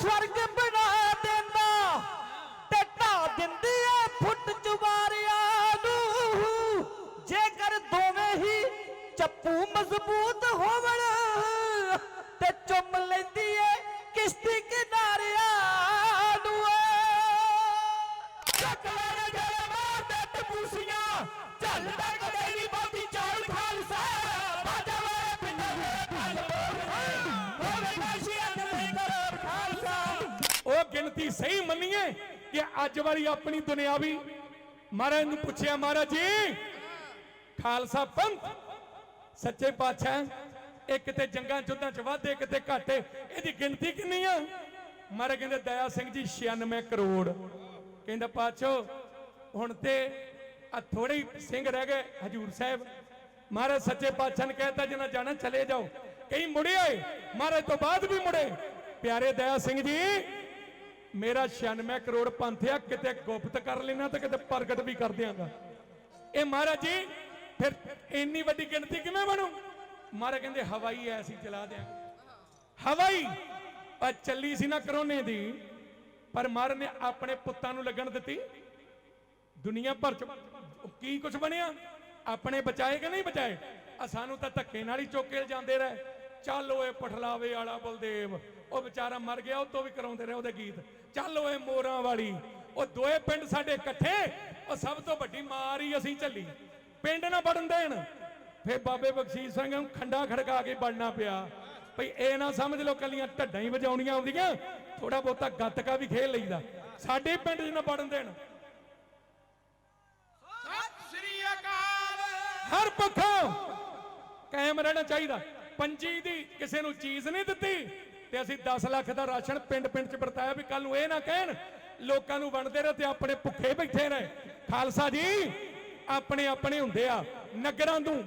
ਸਵਰਗ ਬਣਾ ਦੇਂਦਾ ਤੇ ਢਾ ਦਿੰਦੀ ਏ ਫੁੱਟ ਚੁਬਾਰਿਆਂ ਨੂੰ। ਜੇਕਰ ਦੋਵੇਂ ਹੀ ਚੱਪੂ ਮਜ਼ਬੂਤ ਹੋਵਣ ਤੇ ਚੁੰਮ ਲੈਂਦੀ ਏ ਕਿਸ਼ਤੀ ਕਿਨਾਰਿਆਂ ਨੂੰ। ਚੱਕ ਲੈ ਜਿਹੜੇ ਮਾਰਦੇ ਟਪੂਸੀਆਂ ਚੱਲਦਾ ਸਹੀ ਮੰਨੀਏ ਕਿ ਅੱਜ ਵਾਲੀ ਆਪਣੀ ਦੁਨਿਆਵੀ ਮਹਾਰਾਜ ਨੂੰ ਪੁੱਛਿਆ, ਮਹਾਰਾਜ ਜੀ, ਖਾਲਸਾ ਪੰਥ, ਸੱਚੇ ਪਾਤਸ਼ਾਹ, ਇੱਕ ਤੇ ਜੰਗਾਂ ਜੁੱਧਾਂ ਚ ਵਾਧੇ ਕਿਤੇ ਘਾਟੇ, ਇਹਦੀ ਗਿਣਤੀ ਕਿੰਨੀ ਆ? ਮਹਾਰਾਜ ਕਹਿੰਦੇ, ਦਇਆ ਸਿੰਘ ਜੀ 96 ਕਰੋੜ। ਕਹਿੰਦਾ, ਪਾਤਸ਼ਾਹ, ਹੁਣ ਤੇ ਆ ਥੋੜੇ ਹੀ ਸਿੰਘ ਰਹਿ ਗਏ, ਹਜੂਰ ਸਾਹਿਬ। ਮਹਾਰਾਜ ਸੱਚੇ ਪਾਤਸ਼ਾਹ ਨੇ ਕਹਿਤਾ ਜਿਹਨਾਂ ਜਾਣਾ ਚਲੇ ਜਾਓ। ਕਈ ਮੁੜੇ ਆਏ, ਮਹਾਰਾਜ ਤੋਂ ਬਾਅਦ ਵੀ ਮੁੜੇ। ਪਿਆਰੇ ਦਇਆ ਸਿੰਘ ਜੀ ਮੇਰਾ 96 ਕਰੋੜ ਪੰਥ ਆ, ਕਿਤੇ ਗੁਪਤ ਕਰ ਲੈਣਾ ਤੇ ਕਿਤੇ ਪ੍ਰਗਟ ਵੀ ਕਰ ਦਿਆਂਗਾ। ਇਹ ਮਹਾਰਾਜ ਜੀ, ਫਿਰ ਇੰਨੀ ਵੱਡੀ ਗਿਣਤੀ ਕਿਵੇਂ ਬਣੂ? ਮਹਾਰਾਜ ਕਹਿੰਦੇ, ਹਵਾਈ ਐਸੀ ਚਲਾ ਦਿਆਂਗੇ। ਹਵਾਈ? ਆ ਚੱਲੀ ਸੀ ਨਾ ਕਰੋਨੇ ਦੀ, ਪਰ ਮਹਾਰਾਜ ਨੇ ਆਪਣੇ ਪੁੱਤਾਂ ਨੂੰ ਲੱਗਣ ਦਿੱਤੀ। ਦੁਨੀਆ ਭਰ ਚ ਕੀ ਕੁਝ ਬਣਿਆ? ਆਪਣੇ ਬਚਾਏ ਕਿ ਨਹੀਂ ਬਚਾਏ? ਆ ਸਾਨੂੰ ਤਾਂ ਧੱਕੇ ਨਾਲ ਹੀ ਚੁੱਕ ਕੇ ਜਾਂਦੇ ਰਹੇ। ਚੱਲ ਓਏ ਪਠਲਾਵੇ ਵਾਲਾ ਬਲਦੇਵ। ਉਹ ਵਿਚਾਰਾ ਮਰ ਗਿਆ ਉਹ ਤੋਂ ਵੀ ਕਰਾਉਂਦੇ ਰਹੇ ਉਹਦੇ ਗੀਤ। ਚੱਲ ਓਏ ਮੋਰਾਂ ਵਾਲੀ। ਉਹ ਦੋਏ ਪਿੰਡ ਸਾਡੇ ਇਕੱਠੇ ਉਹ ਸਭ ਤੋਂ ਵੱਡੀ ਮਾਰ ਹੀ ਅਸੀਂ ਝੱਲੀ। ਪਿੰਡ ਨਾ ਵੜਨ ਦੇਣ। ਫੇ ਬਾਬੇ ਬਖਸ਼ੀਸ਼ ਸਿੰਘ ਨੂੰ ਖੰਡਾ ਖੜਕਾ ਕੇ ਬਣਨਾ ਪਿਆ। ਭਈ ਇਹ ਨਾ ਸਮਝ ਲਓ ਕੱਲੀਆਂ ਢੱਡਾਂ ਹੀ ਵਜਾਉਣੀਆਂ ਆਉਂਦੀਆਂ। ਥੋੜਾ ਬਹੁਤਾ ਗੱਤਕਾ ਵੀ ਖੇਲ ਲਈਦਾ। ਸਾਡੇ ਪਿੰਡ 'ਚ ਨਾ ਵੜਨ ਦੇਣ। ਸਤਿ ਸ੍ਰੀ ਅਕਾਲ। ਹਰ ਪੱਖੋਂ ਕਾਇਮ ਰਹਿਣਾ ਚਾਹੀਦਾ। ਪੰਜੀ ਦੀ ਕਿਸੇ ਨੂੰ ਚੀਜ਼ ਨਹੀਂ ਦਿੱਤੀ ਤੇ ਅਸੀਂ 10 ਲੱਖ ਦਾ ਰਾਸ਼ਨ ਪਿੰਡ ਪਿੰਡ ਚ ਵਰਤਾਇਆ ਵੀ ਕੱਲ ਨੂੰ ਇਹ ਨਾ ਕਹਿਣ, ਲੋਕਾਂ ਨੂੰ ਵੰਡਦੇ ਰਹੇ ਤੇ ਆਪਣੇ ਭੁੱਖੇ ਬੈਠੇ ਰਹੇ ਖਾਲਸਾ ਜੀ, ਆਪਣੇ ਆਪਣੇ ਹੁੰਦੇ ਆ, ਨਗਰਾਂ ਨੂੰ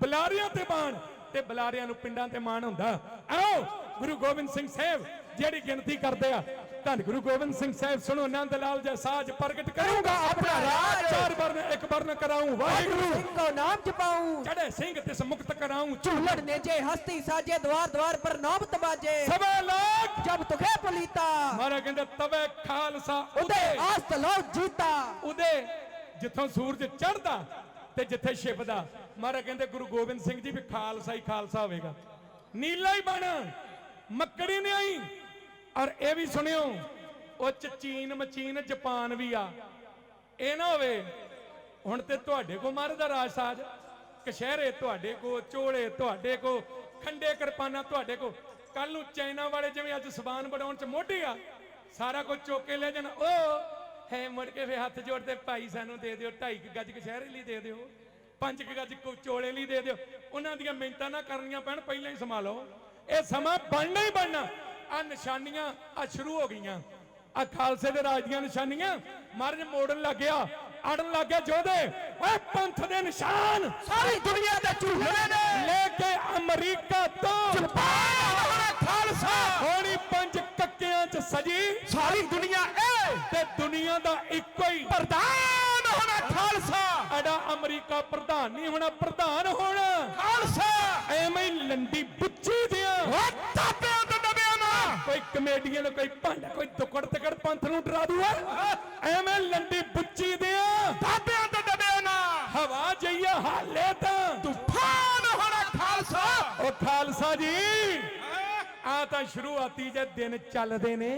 ਬੁਲਾਰਿਆਂ ਤੇ ਮਾਣ ਤੇ ਬੁਲਾਰਿਆਂ ਨੂੰ ਪਿੰਡਾਂ ਤੇ ਮਾਣ ਹੁੰਦਾ। ਆਓ, ਗੁਰੂ ਗੋਬਿੰਦ ਸਿੰਘ ਸਾਹਿਬ, ਜਿਹੜੀ ਗਿਣਤੀ ਕਰਦੇ ਆ ਧੰਨ ਗੁਰੂ ਗੋਬਿੰਦ ਸਿੰਘ ਸਾਹਿਬ ਸੁਣੋ ਨੰਦ ਲਾਲ ਜੈ ਸਾਜ ਪ੍ਰਗਟ ਕਰੂੰਗਾ। ਆਪਣਾ ਰਾਜ। ਚਾਰ ਵਰਨ ਇੱਕ ਵਰਨ ਕਰਾਉਂ ਵਾਹਿਗੁਰੂ ਸਿੰਘ ਕੋ ਨਾਮ ਜਪਾऊं ਚੜੇ ਸਿੰਘ ਤਿਸ ਮੁਕਤ ਕਰਾਉਂ ਝੂਲੜ ਜੇ ਹਸਤੀ ਸਾਜੇ ਦਵਾਰ ਦਵਾਰ ਪਰ ਨੌਬਤ ਬਾਜੇ ਸਵੇ ਲੋਕ। ਜਬ ਤੁਖੇ ਪੁਲੀਤਾ। ਮਾਰਾ ਕਹਿੰਦੇ ਤਵੇ ਖਾਲਸਾ ਉਦੇ ਆਸਤ ਲੋ ਜੀਤਾ। ਉਦੇ ਜਿੱਥੋਂ ਸੂਰਜ ਚੜ੍ਹਦਾ ਤੇ ਜਿੱਥੇ ਛਿਪਦਾ। ਮਾਰਾ ਕਹਿੰਦੇ ਗੁਰੂ ਗੋਬਿੰਦ ਸਿੰਘ ਜੀ ਵੀ ਖਾਲਸਾ ਹੀ ਖਾਲਸਾ ਹੋਵੇਗਾ। ਨੀਲਾ ਹੀ ਬਣ ਮੱਕੜੀ ਨੇ ਆਈ। ਔਰ ਇਹ ਵੀ ਸੁਣਿਓ, ਉਹ ਚ ਚੀਨ ਮਚੀਨ ਜਾਪਾਨ ਵੀ ਆ। ਇਹ ਨਾ ਹੋਵੇ, ਹੁਣ ਤੇ ਤੁਹਾਡੇ ਕੋ ਮਹਾਰਾਜ ਦਾ ਰਾਜ ਸਾਜ, ਕਸ਼ਹਿਰੇ ਤੁਹਾਡੇ ਕੋ ਚੋਲੇ ਤੁਹਾਡੇ ਕੋ ਖੰਡੇ ਕਿਰਪਾਨਾਂ ਤੁਹਾਡੇ ਕੋ ਕੱਲ ਨੂੰ ਚਾਈਨਾ ਵਾਲੇ ਜਿਵੇਂ ਅੱਜ ਸਬਾਨ ਬਣਾਉਣ ਚ ਮੋਢੀ ਆ, ਸਾਰਾ ਕੁਝ ਚੁੱਕ ਕੇ ਲੈ ਜਾਣ ਉਹ ਹੈ, ਮੁੜ ਕੇ ਫੇ ਹੱਥ ਜੋੜਦੇ ਭਾਈ ਸਾਨੂੰ ਦੇ ਦਿਓ 2.5 ਗੱਜ ਕਸ਼ਹਿਰੇ ਲਈ ਦੇ ਦਿਓ 5 ਗੱਜ ਚੋਲੇ ਲਈ ਦੇ ਦਿਓ, ਉਹਨਾਂ ਦੀਆਂ ਮਿਹਨਤਾਂ ਨਾ ਕਰਨੀਆਂ ਪੈਣ, ਪਹਿਲਾਂ ਹੀ ਸੰਭਾਲੋ। ਇਹ ਸਮਾਂ ਬਣਨਾ ਹੀ ਬਣਨਾ। ਆ ਨਿਸ਼ਾਨੀਆਂ ਆ ਸ਼ੁਰੂ ਹੋ ਗਈਆਂ। ਆ ਖਾਲਸੇ ਦੇ ਰਾਜ ਦੀਆਂ ਨਿਸ਼ਾਨੀਆਂ। ਮਹਾਰਾਜ ਮੋੜਨ ਲੱਗਿਆ ਅੜਨ ਲੱਗਿਆ ਜੋਧੇ। ਓਏ ਪੰਥ ਦੇ ਨਿਸ਼ਾਨ ਸਾਰੀ ਦੁਨੀਆ ਦੇ ਝੂਲਣੇ ਨੇ। ਲੈ ਕੇ ਅਮਰੀਕਾ ਤੋਂ। ਹੋਣਾ ਖਾਲਸਾ। ਹੋਣੀ ਪੰਜ ਕੱਕਿਆਂ ਚ ਸਜੀ। ਸਾਰੀ ਦੁਨੀਆ ਇਹ ਤੇ ਦੁਨੀਆ ਦਾ ਇੱਕੋ ਹੀ। ਪ੍ਰਧਾਨ ਹੋਣਾ ਖਾਲਸਾ। ਐਡਾ ਅਮਰੀਕਾ ਪ੍ਰਧਾਨ ਨਹੀਂ ਹੋਣਾ ਪ੍ਰਧਾਨ ਹੋਣਾ। ਖਾਲਸਾ। ਐਵੇਂ ਲੰਡੀ ਬੁੱਚੀ ਦਿਆਂ। ਹੋ ਤਾਪਿਆਂ ਨਾ ਕੋਈ ਕਮੇਡੀਅਨ ਕੋਈ ਭੰਡ ਕੋਈ ਦੁਕੜ ਤਕੜ ਪੰਥ ਨੂੰ ਡਰਾ ਦੂਆ। ਐਵੇਂ ਲੰਡੀ ਬੁੱਚੀ ਦਿਆਂ ਤਾਪਿਆਂ ਤੇ ਦਬਿਆਂ ਨਾ। ਹਵਾ ਜਈਆ ਹਾਲੇ ਤਾਂ। ਤੂਫਾਨ ਹੋਣਾ ਖਾਲਸਾ। ਉਹ ਖਾਲਸਾ ਜੀ ਆ ਤਾਂ ਸ਼ੁਰੂਆਤੀ ਜੇ ਦਿਨ ਚੱਲਦੇ ਨੇ।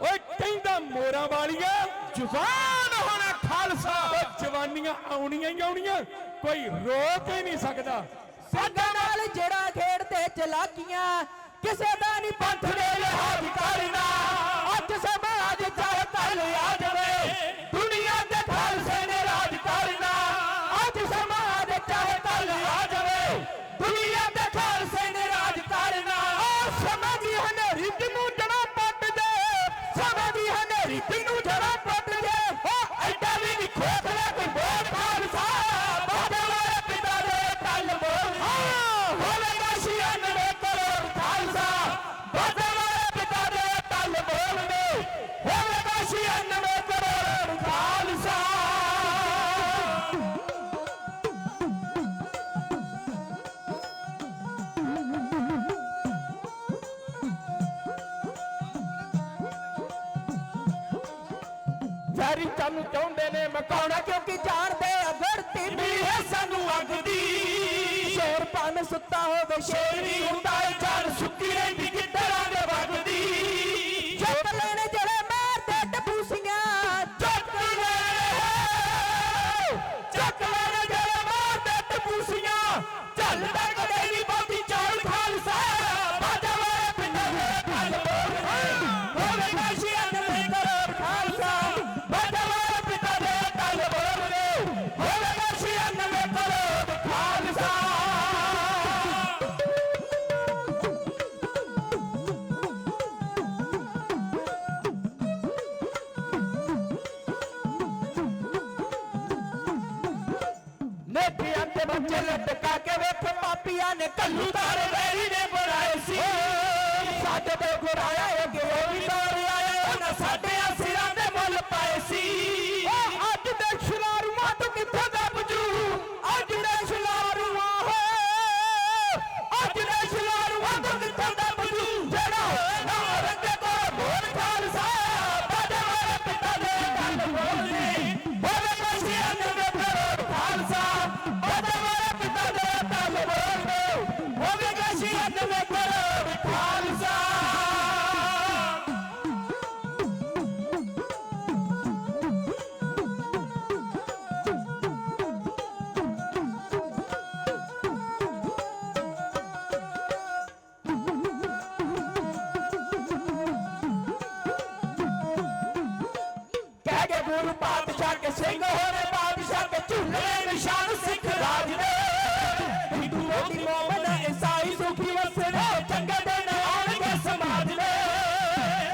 ਓਏ ਕਹਿੰਦਾ ਮੋਰਾਂ ਵਾਲੀਆ। ਜਵਾਨ ਹੋਣਾ ਖਾਲਸਾ। ਓ ਜਵਾਨੀਆਂ ਆਉਣੀਆਂ ਹੀ ਆਉਣੀਆਂ। ਕੋਈ ਰੋਕ ਹੀ ਨਹੀਂ ਸਕਦਾ। ਸਿੰਘਾਂ ਨਾਲ ਜਿਹੜਾ ਖੇਡਦੇ ਚਲਾਕੀਆਂ ਕਿਸੇ ਦਾ ਨਹੀਂ ਪੰਥ ਦੇ ਲਿਹਾਜ਼ ਕਰਨਾ। ਸਹਿਰੀ ਚੰਨ ਚਾਹੁੰਦੇ ਨੇ ਮਕਾਉਣਾ ਕਿਉਂਕਿ ਜਾਣਦੇ ਆ ਗੁਰਤੀ ਵੀ ਹੈ ਸਾਨੂੰ ਅੱਗ ਦੀ। ਸ਼ੇਰ ਪਨ ਸੁੱਤਾ ਹੋਵੇ ਸ਼ੇਰ ਨਹੀਂ ਹੁੰਦਾ ਜਾਨ ਸੁੱਕੀ ਰਹਿੰਦੀ ਨੇਠਿਆਂ ਤੇ ਬੱਚੇ ਲਟਕਾ ਕੇ ਵੇਖ ਪਾਪੀਆਂ ਨੇ ਕੱਲੂ ਤਾਰ ਵੈਰੀ ਨੇ ਬਣਾਏ ਸੀ। ਸਾਡੇ ਤੇ ਗੁਰਾਇਆ ਇਹ ਕਿ ਉਹ ਵੀ ਕਹਿ ਕੇ ਗੁਰੂ ਪਾਤਸ਼ਾਹ ਕੇ ਸਿੰਘ ਹੋਰੇ ਬਾਦਸ਼ਾਹ ਕੇ ਝੂਲੇ ਨਿਸ਼ਾਨ ਸਿੱਖ ਰਾਜ ਦੇ। ਹਿੰਦੂ ਮੋਦੀ ਮੋਮਨ ਈਸਾਈ ਸੁਖੀ ਵਸਣੇ ਚੰਗੇ ਦਿਨ ਆਉਣਗੇ ਸਮਾਜ ਦੇ।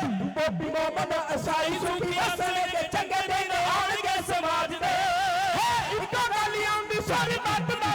ਮੋਦੀ ਮੋਮਨ, ਈਸਾਈ ਸੁਖੀ ਵਸਣੇ ਤੇ ਚੰਗੇ ਦਿਨ ਆਉਣਗੇ ਸਮਾਜ ਦੇ। ਇੱਕੋ ਗੱਲ ਆਉਂਦੀ, ਸਾਰੀ ਮੱਤ ਦਾ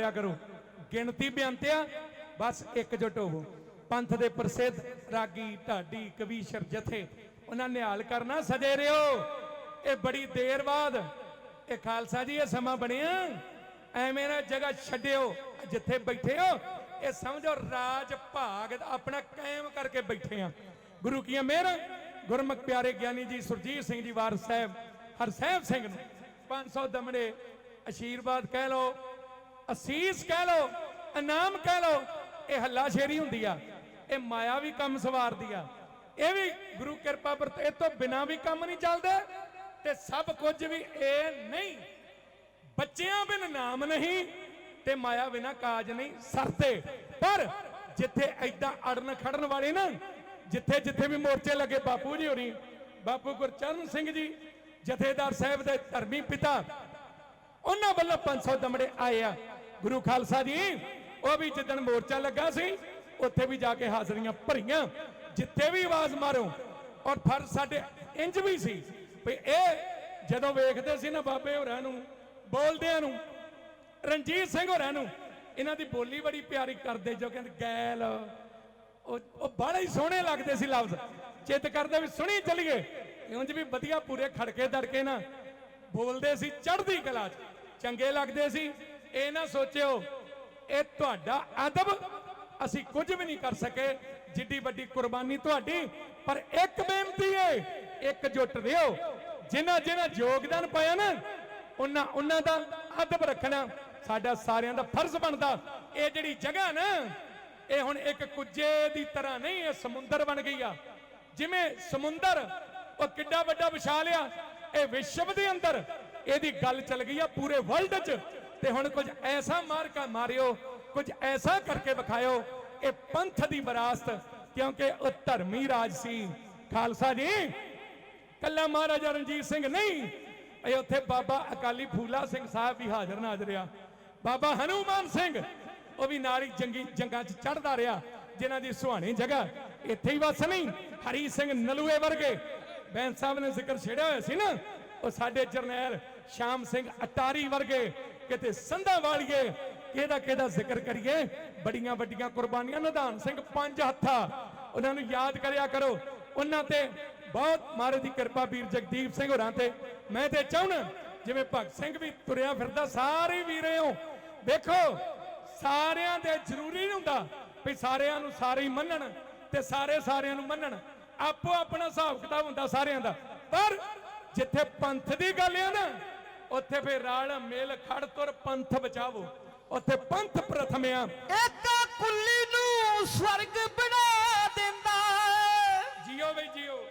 ਐਵੇਂ ਕਰੋ। ਗਿਣਤੀ ਬਿਆੰਤਿਆ ਬਸ ਇਕਜੁੱਟ ਹੋਵੋ। ਪੰਥ ਦੇ ਪ੍ਰਸਿੱਧ ਰਾਗੀ ਢਾਡੀ ਕਵੀਸ਼ਰ ਜਥੇ ਉਹਨਾਂ ਨਿਹਾਲ ਕਰਨਾ, ਸਜੇ ਰਿਓ। ਇਹ ਬੜੀ ਦੇਰ ਬਾਅਦ, ਇਹ ਖਾਲਸਾ ਜੀ, ਇਹ ਸਮਾਂ ਬਣਿਆ। ਐਵੇਂ ਨਾ ਜਗ੍ਹਾ ਛੱਡਿਓ, ਜਿੱਥੇ ਬੈਠੇ ਹੋ, ਇਹ ਸਮਝੋ ਰਾਜ ਭਾਗ ਆਪਣਾ ਕਾਇਮ ਕਰਕੇ ਬੈਠੇ ਆ। ਗੁਰੂ ਕੀਆਂ ਮਿਹਰ? ਗੁਰਮੁਖ ਪਿਆਰੇ ਗਿਆਨੀ ਜੀ, ਸੁਰਜੀਤ ਸਿੰਘ ਜੀ ਵਾਰ ਸਾਹਿਬ ਹਰਸਹਿਬ ਸਿੰਘ ਨੂੰ। 500 ਦਮੜੇ ਅਸ਼ੀਰਵਾਦ ਕਹਿ ਲਓ। ਅਸੀਸ ਕਹਿ ਲਓ, ਇਨਾਮ ਕਹਿ ਲਓ, ਇਹ ਹੱਲਾ ਸ਼ੇਰੀ ਹੁੰਦੀ ਆ, ਇਹ ਮਾਇਆ ਵੀ ਕੰਮ ਸਵਾਰਦੀ ਆ। ਇਹ ਵੀ ਗੁਰੂ ਕਿਰਪਾ ਵਰਤ, ਇਹ ਤੋਂ ਬਿਨਾ ਵੀ ਕੰਮ ਨਹੀਂ ਚੱਲਦਾ ਤੇ ਸਭ ਕੁਝ ਵੀ ਇਹ ਨਹੀਂ। ਬੱਚਿਆਂ ਬਿਨ ਨਾਮ ਨਹੀਂ ਤੇ ਮਾਇਆ ਬਿਨਾ ਕਾਜ ਨਹੀਂ ਸਰਤੇ ਪਰ ਜਿੱਥੇ ਐਦਾਂ ਅੜਨ ਖੜਨ ਵਾਲੇ ਨਾ, ਜਿੱਥੇ ਜਿੱਥੇ ਵੀ ਮੋਰਚੇ ਲੱਗੇ, ਬਾਪੂ ਜੀ ਹੋਣੀ ਬਾਪੂ ਗੁਰਚਰਨ ਸਿੰਘ ਜੀ, ਜਥੇਦਾਰ ਸਾਹਿਬ ਦੇ ਧਰਮੀ ਪਿਤਾ, ਉਹਨਾਂ ਵੱਲੋਂ 500 ਦਮੜੇ ਆਏ ਆ। ਗੁਰੂ ਖਾਲਸਾ ਜੀ, ਉਹ ਵੀ ਜਿੱਦਣ ਮੋਰਚਾ ਲੱਗਾ ਸੀ, ਉੱਥੇ ਵੀ ਜਾ ਕੇ ਹਾਜ਼ਰੀਆਂ ਭਰੀਆਂ, ਜਿੱਥੇ ਵੀ ਆਵਾਜ਼ ਮਾਰੋ। ਔਰ ਫਰਜ਼ ਸਾਡੇ ਇੰਜ ਵੀ ਸੀ ਵੀ ਇਹ ਜਦੋਂ ਵੇਖਦੇ ਸੀ ਨਾ ਬਾਬੇ ਹੋਰਾਂ ਨੂੰ, ਬੋਲਦਿਆਂ ਨੂੰ, ਰਣਜੀਤ ਸਿੰਘ ਹੋਰਾਂ ਨੂੰ, ਇਹਨਾਂ ਦੀ ਬੋਲੀ ਬੜੀ ਪਿਆਰੀ ਕਰਦੇ ਜੋ ਕਹਿੰਦੇ, ਗੈਲ, ਉਹ ਉਹ ਬੜੇ ਹੀ ਸੋਹਣੇ ਲੱਗਦੇ ਸੀ ਲਫ਼ਜ਼। ਚਿੱਤ ਕਰਦੇ ਵੀ ਸੁਣੀ ਚੱਲੀਏ। ਉਂਝ ਵੀ ਵਧੀਆ ਪੂਰੇ ਖੜਕੇ ਦੜਕੇ ਨਾ ਬੋਲਦੇ ਸੀ, ਚੜ੍ਹਦੀ ਕਲਾ ਚ। ਚੰਗੇ ਲੱਗਦੇ ਸੀ ਇਹ ਨਾ ਸੋਚਿਓ, ਇਹ ਤੁਹਾਡਾ ਅਦਬ ਅਸੀਂ ਕੁਝ ਵੀ ਨਹੀਂ ਕਰ ਸਕੇ, ਜਿੱਡੀ ਵੱਡੀ ਕੁਰਬਾਨੀ ਤੁਹਾਡੀ, ਪਰ ਇੱਕ ਬੇਨਤੀ ਏ, ਇੱਕ ਜੁੱਟ ਦਿਓ, ਜਿਨ੍ਹਾਂ ਜਿਨ੍ਹਾਂ ਯੋਗਦਾਨ ਪਾਇਆ ਨਾ, ਉਹਨਾਂ ਉਹਨਾਂ ਦਾ ਅਦਬ ਰੱਖਣਾ, ਸਾਡਾ ਸਾਰਿਆਂ ਦਾ ਫਰਜ਼ ਬਣਦਾ। ਇਹ ਜਿਹੜੀ ਜਗ੍ਹਾ ਨਾ, ਇਹ ਹੁਣ ਇੱਕ ਕੁੱਜੇ ਦੀ ਤਰ੍ਹਾਂ ਨਹੀਂ, ਇਹ ਸਮੁੰਦਰ ਬਣ ਗਈ ਆ। ਜਿਵੇਂ ਸਮੁੰਦਰ, ਉਹ ਕਿੱਡਾ ਵੱਡਾ ਵਿਸ਼ਾਲ ਆ, ਇਹ ਵਿਸ਼ਵ ਦੇ ਅੰਦਰ, ਇਹਦੀ ਗੱਲ ਚੱਲ ਗਈ ਆ ਪੂਰੇ ਵਰਲਡ 'ਚ। ਤੇ ਹੁਣ ਕੁਝ ਐਸਾ ਮਾਰਕਾ ਮਾਰਿਓ, ਕੁਝ ਐਸਾ ਕਰਕੇ ਵਿਖਾਇਓ, ਇਹ ਪੰਥ ਦੀ ਵਿਰਾਸਤ, ਕਿਉਂਕਿ ਉਹ ਧਰਮੀ ਰਾਜ ਸੀ। ਖਾਲਸਾ ਜੀ, ਕੱਲਾ ਮਹਾਰਾਜਾ ਰਣਜੀਤ ਸਿੰਘ ਨਹੀਂ, ਇਹ ਉੱਥੇ ਬਾਬਾ ਅਕਾਲੀ ਫੂਲਾ ਸਿੰਘ ਸਾਹਿਬ ਵੀ ਹਾਜ਼ਰ ਨਾਜ਼ਰ ਆ। ਬਾਬਾ ਹਨੂਮਾਨ ਸਿੰਘ, ਉਹ ਵੀ ਨਾਲ ਹੀ ਜੰਗੀ ਜੰਗਾਂ 'ਚ ਚੜਦਾ ਰਿਹਾ, ਜਿਨ੍ਹਾਂ ਦੀ ਸੁਹਾਣੀ ਜਗ੍ਹਾ ਇੱਥੇ ਹੀ ਵਸ ਨਹੀਂ, ਹਰੀ ਸਿੰਘ ਨਲੂਏ ਵਰਗੇ। ਬੈਂਸ ਸਾਹਿਬ ਨੇ ਜ਼ਿਕਰ ਛੇੜਿਆ ਹੋਇਆ ਸੀ ਨਾ, ਉਹ ਸਾਡੇ ਜਰਨੈਲ ਸ਼ਾਮ ਸਿੰਘ ਅਟਾਰੀ ਵਰਗੇ। ਕਿਤੇ ਸੰਧਾ ਵਾਲੀਏ, ਕਿਹਦਾ ਕਿਹਦਾ ਜ਼ਿਕਰ ਕਰੀਏ? ਬੜੀਆਂ ਵੱਡੀਆਂ ਕੁਰਬਾਨੀਆਂ ਨਿਧਾਨ ਸਿੰਘ ਪੰਜ ਹੱਥਾ। ਉਹਨਾਂ ਨੂੰ ਯਾਦ ਕਰਿਆ ਕਰੋ। ਉਹਨਾਂ ਤੇ ਬਹੁਤ ਮਹਾਰਾਜ ਦੀ ਕਿਰਪਾ ਵੀਰ ਜਗਦੀਪ ਸਿੰਘ ਹੋਰਾਂ ਤੇ। ਮੈਂ ਤੇ ਚਾਹੁੰਨਾ ਜਿਵੇਂ ਭਗਤ ਸਿੰਘ ਵੀ ਤੁਰਿਆ ਫਿਰਦਾ, ਸਾਰੇ ਵੀਰੇ ਹੋ। ਵੇਖੋ, ਸਾਰਿਆਂ ਦੇ ਜ਼ਰੂਰੀ ਨਹੀਂ ਹੁੰਦਾ ਵੀ ਸਾਰਿਆਂ ਨੂੰ ਸਾਰੇ ਹੀ ਮੰਨਣ ਤੇ ਸਾਰੇ ਸਾਰਿਆਂ ਨੂੰ ਮੰਨਣ। ਆਪੋ ਆਪਣਾ ਹਿਸਾਬ ਕਿਤਾਬ ਹੁੰਦਾ ਸਾਰਿਆਂ ਦਾ। ਪਰ ਜਿੱਥੇ ਪੰਥ ਦੀ ਗੱਲ ਆ ਨਾ ਉੱਥੇ ਫੇਰ ਰਾਲ ਮੇਲ ਖੜ ਤੁਰ ਪੰਥ ਬਚਾਵੋ। ਉੱਥੇ ਪੰਥ ਪ੍ਰਥਮ ਆ। ਏਕਾ ਕੁੱਲੀ ਨੂੰ ਸਵਰਗ ਬਣਾ ਦਿੰਦਾ। ਜੀਓ ਬਈ ਜੀਓ।